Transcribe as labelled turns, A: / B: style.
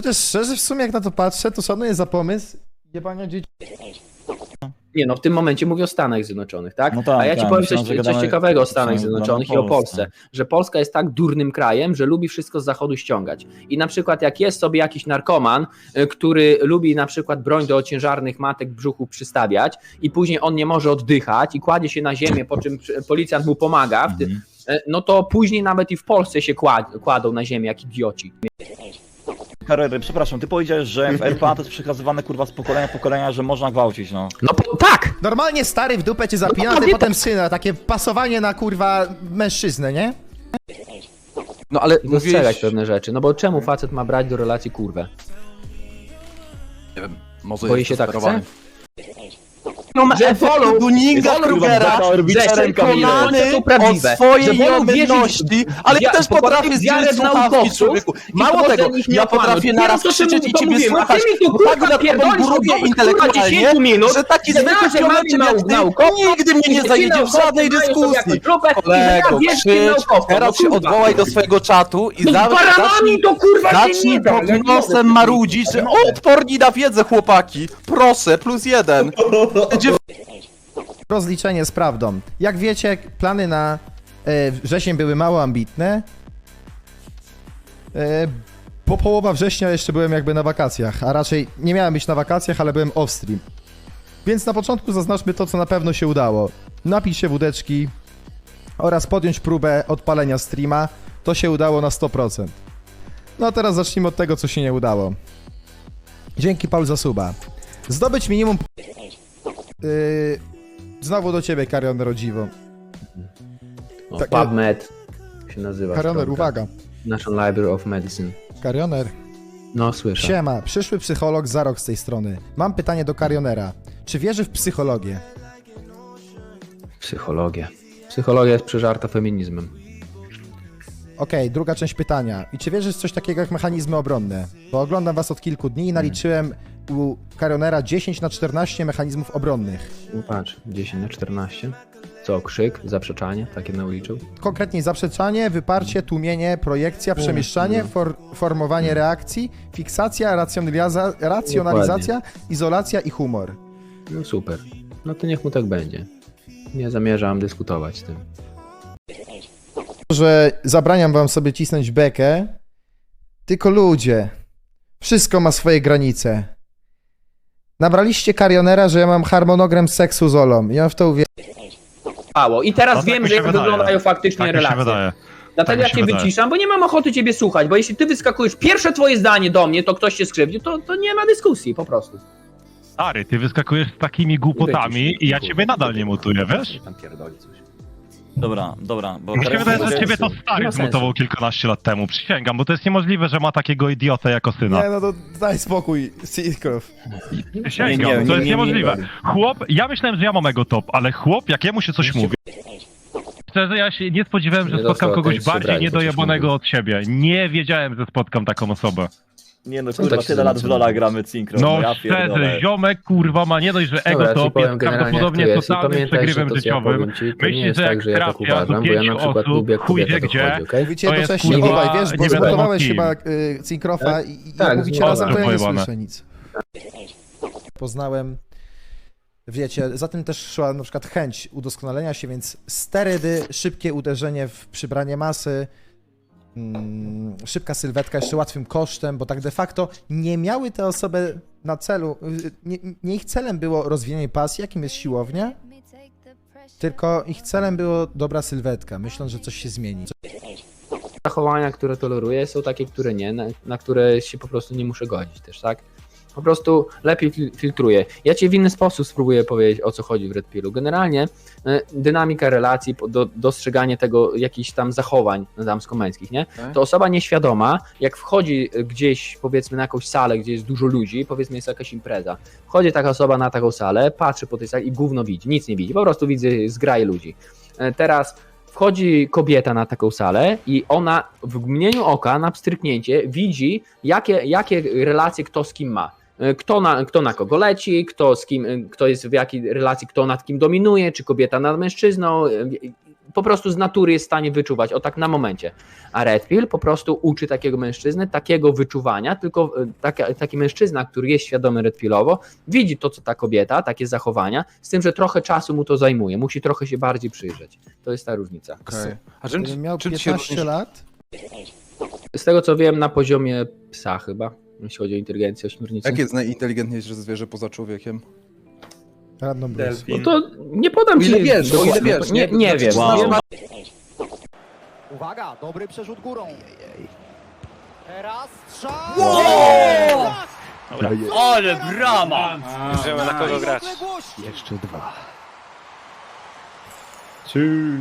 A: Chociaż szczerze w sumie jak na to patrzę, to szanuję za pomysł jebania dzieci.
B: Nie no, w tym momencie mówię o Stanach Zjednoczonych, tak?
C: No tak,
B: A ja ci
C: tak,
B: powiem coś, coś
C: gadamy-
B: ciekawego o Stanach Zjednoczonych i o
C: Polsce.
B: Że Polska jest tak durnym krajem, że lubi wszystko z zachodu ściągać. I na przykład jak jest sobie jakiś narkoman, y, który lubi na przykład broń do ciężarnych matek brzuchu przystawiać i później on nie może oddychać i kładzie się na ziemię, po czym policjant mu pomaga,
C: Mhm.
B: y, no to później nawet i w Polsce się kład- kładą na ziemię jak idioci.
C: Karery, przepraszam, ty powiedziałeś, że w RPA to jest przekazywane kurwa z pokolenia w pokolenia, że można gwałcić, no.
B: No po- tak!
A: Normalnie stary w dupę cię zapina, a ty potem syna. Takie pasowanie na kurwa mężczyznę, nie?
D: No ale
B: Dostrzegać
D: mówiłeś...
B: pewne rzeczy. No bo czemu facet ma brać do relacji kurwę?
D: Nie wiem, może
B: Boi
D: jest
B: się tak
D: zdesperowany.
B: Że wolą-
E: Duninga
B: wolą
E: Krugera, że przekonany o swojej jomności, ale
B: wia-
E: też potrafię zdjąć
B: w
E: słuchawki człowieku. Mało tego, ja potrafię naraz krzyczeć i
B: to
E: ciebie słuchać, tak nad tobą grubię intelektualnie,
B: 10 minut,
E: że taki zwykły człowiek jak ty
B: naukowców,
E: nigdy mnie nie zajedzie w żadnej dyskusji. Kolego,
B: ja
E: krzycz, teraz
B: no
E: się odwołaj do swojego czatu i
B: No
E: Zacznij
B: ja nie
E: pod nosem marudzić, że odporni na wiedzę chłopaki. Proszę, plus jeden. Będzie
A: Rozliczenie z prawdą. Jak wiecie, plany na e, wrzesień były mało ambitne. E, po połowa września jeszcze byłem jakby na wakacjach, a raczej nie miałem być na wakacjach, ale byłem off-stream. Więc na początku zaznaczmy to, co na pewno się udało. Napić się wódeczki oraz podjąć próbę odpalenia streama. To się udało na 100%. No a teraz zacznijmy od tego, co się nie udało. Dzięki Paul za suba. Zdobyć minimum... Yy, znowu do ciebie, Karion Rodziwo. Takie-
B: PubMed się nazywa.
A: Karioner,
B: stronka.
A: uwaga.
B: National Library of Medicine.
A: Karioner.
B: No słyszę.
A: Siema, przyszły psycholog za rok z tej strony. Mam pytanie do Karionera. Czy wierzy w psychologię?
B: Psychologia. Psychologia jest przeżarta feminizmem.
A: Okej, druga część pytania. I czy wierzysz w coś takiego jak mechanizmy obronne? Bo oglądam was od kilku dni i naliczyłem u Karionera 10 na 14 mechanizmów obronnych.
B: No patrz, 10 na 14. Co, krzyk, zaprzeczanie, takie nauliczył?
A: Konkretnie zaprzeczanie, wyparcie, tłumienie, projekcja, przemieszczanie, for, formowanie reakcji, fiksacja, racjonaliza, racjonalizacja, izolacja i humor.
B: No super. No to niech mu tak będzie. Nie zamierzam dyskutować z tym.
A: że zabraniam wam sobie cisnąć bekę, tylko ludzie, wszystko ma swoje granice. Nabraliście karionera, że ja mam harmonogram seksu z Olą. Ja w to uwierzę.
B: Mało. I teraz
F: No, tak
B: wiem,
F: mi
B: że
F: się
B: jak
F: wydaje.
B: wyglądają faktycznie
F: Tak mi się
B: relacje.
F: wydaje.
B: Dlatego
F: tak mi
B: ja
F: się
B: cię
F: wydaje.
B: wyciszam, bo nie mam ochoty ciebie słuchać, bo jeśli ty wyskakujesz pierwsze twoje zdanie do mnie, to ktoś cię skrzywdził, to, to nie ma dyskusji po prostu.
F: Stary, ty wyskakujesz z takimi głupotami i ja ciebie nadal nie mutuję, wiesz?
B: Tam pierdoli coś.
C: Dobra, dobra, bo
F: Mi się
C: teraz...
F: wydaje, że ciebie to stary zmutował kilkanaście lat temu, przysięgam, bo to jest niemożliwe, że ma takiego idiotę jako syna.
A: Nie, no to daj spokój, Sikrow.
F: Przysięgam,
C: Nie, nie, nie,
F: to jest
C: nie,
F: niemożliwe.
C: nie.
F: Chłop, ja myślałem, że ja mam jego top, ale chłop, jak jemu się coś mówi... Szczerze, ja się nie spodziewałem, że
B: Nie
F: spotkam
B: dostał
F: kogoś
B: atencji,
F: bardziej
B: brali,
F: niedojebanego od siebie. Nie wiedziałem, że spotkam taką osobę.
C: Nie no,
B: Są
C: kurwa,
B: takie
C: tyle lat w. Lola gramy synchro,
F: No
C: ja
F: szczerze, ziomek kurwa ma nie dość, że ego
B: Dobra, ci
F: top
B: powiem
F: jest
B: generalnie, jak to
F: prawdopodobnie
B: jest. I
F: totalnym
B: pamiętaj, że
F: przegrywem
B: to, co ja
F: życiowym.
B: powiem ci, to nie
F: Myśli,
B: jest
F: że
B: tak,
F: jak
B: że ja tak
F: trafia do
B: uważam, bo ja na
F: pięciu
B: przykład
F: osób,
B: lubię
F: chuj wie
B: to
F: gdzie.
B: okej?
A: Mówicie
F: To jest,
A: jednocześnie
F: kurwa,
A: obaj, wiesz, bo
F: nie wiadomo
A: zmutowałeś
F: kim.
A: chyba y, Cinkrofa i, i
B: Tak,
A: jak mówicie razem, to ja nie słyszę nic. Poznałem, wiecie, za tym też szła na przykład chęć udoskonalenia się, więc sterydy, szybkie uderzenie w przybranie masy, mm, szybka sylwetka jeszcze łatwym kosztem, bo tak de facto nie miały te osoby na celu, y, nie, nie ich celem było rozwijanie pasji, jakim jest siłownia, tylko ich celem było dobra sylwetka, myśląc, że coś się zmieni.
B: zachowania, które toleruję, są takie, które nie, na, na które się po prostu nie muszę godzić też, tak? Po prostu lepiej fil- filtruję. Ja ci w inny sposób spróbuję powiedzieć, o co chodzi w Red Pillu. Generalnie e, dynamika relacji, do, dostrzeganie tego jakichś tam zachowań damsko-męskich, nie?
D: Tak.
B: To osoba nieświadoma, jak wchodzi gdzieś, powiedzmy, na jakąś salę, gdzie jest dużo ludzi, powiedzmy, jest jakaś impreza. Wchodzi taka osoba na taką salę, patrzy po tej sali i gówno widzi, nic nie widzi, po prostu widzi zgraje ludzi. E, Teraz wchodzi kobieta na taką salę i ona w mgnieniu oka, na pstryknięcie, widzi, jakie, jakie relacje kto z kim ma. Kto na, kto na kogo leci, kto z kim, kto jest w jakiej relacji, kto nad kim dominuje, czy kobieta nad mężczyzną. e, po prostu z natury jest w stanie wyczuwać, o tak na momencie. A Red Pill po prostu uczy takiego mężczyzny, takiego wyczuwania, tylko e, taka, taki mężczyzna, który jest świadomy Red Pillowo, widzi to, co ta kobieta, takie zachowania, z tym, że trochę czasu mu to zajmuje, musi trochę się bardziej przyjrzeć. To jest ta różnica.
E: Okej. A czym,
A: miał
E: czym ty się
A: 15
E: różnisz?
A: lat,
B: Z tego co wiem, na poziomie psa chyba, jeśli chodzi o inteligencję ośmiornicy.
E: Jakie jest najinteligentniejsze zwierzę poza człowiekiem?
A: radną Bruce.
B: No to nie podam ci...
E: ile wiesz, o ile wiesz.
B: Nie, nie wiem.
C: Wow.
B: Nie,
G: Uwaga, dobry przerzut górą. Teraz strzał!
H: Ale brama! Już wiemy na kogo grać.
A: Jeszcze dwa.
H: Trzy.